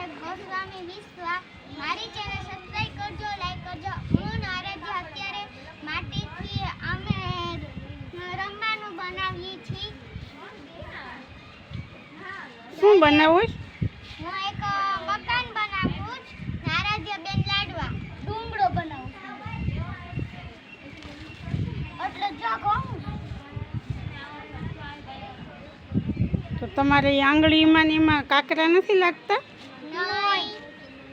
છે ગોસ્વામી વિશ્વા. મારી channel subscribe કરજો લાઈક કરજો. હું નરેજી અત્યારે માટીથી અમે રમવાનું બનાવીએ છીએ. શું બનાવું? હું એક મકાન બનાવું છું બેન લાડવા. ડુંગળો બનાવું તો તમારે આંગળીમાં ને એમાં કાંકરા નથી લાગતા?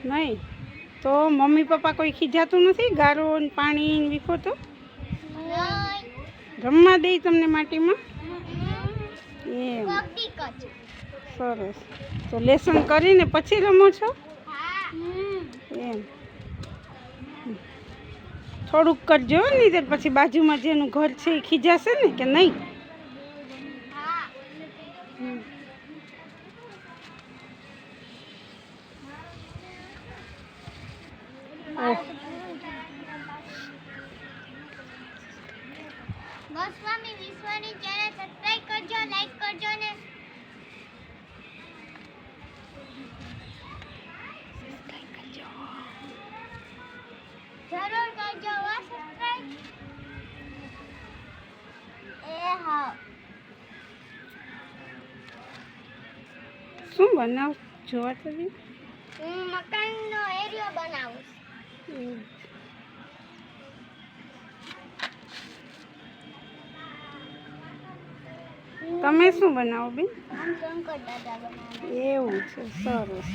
નહીં. તો મમ્મી પપ્પા કોઈ ખીજાતું નથી? ગારો ને પાણી ને વીખો તો? રમવા દે તમને માટીમાં? એમ. સરસ. તો લેસન કરીને પછી રમો છો? એમ. થોડુંક કરજો નહીં પછી બાજુમાં જેનું ઘર છે એ ખીજાશે ને કે નહીં? ગોસ્વામી વિશ્વની ચેનલ સબસ્ક્રાઇબ કરજો લાઈક કરજો ને જરૂર કરજો હો સબસ્ક્રાઇબ એ હા. શું બનાવ? જોવા તો હું મકાનનો એરિયો બનાવું. તમે શું બનાવો બેન? એવું છે સરસ.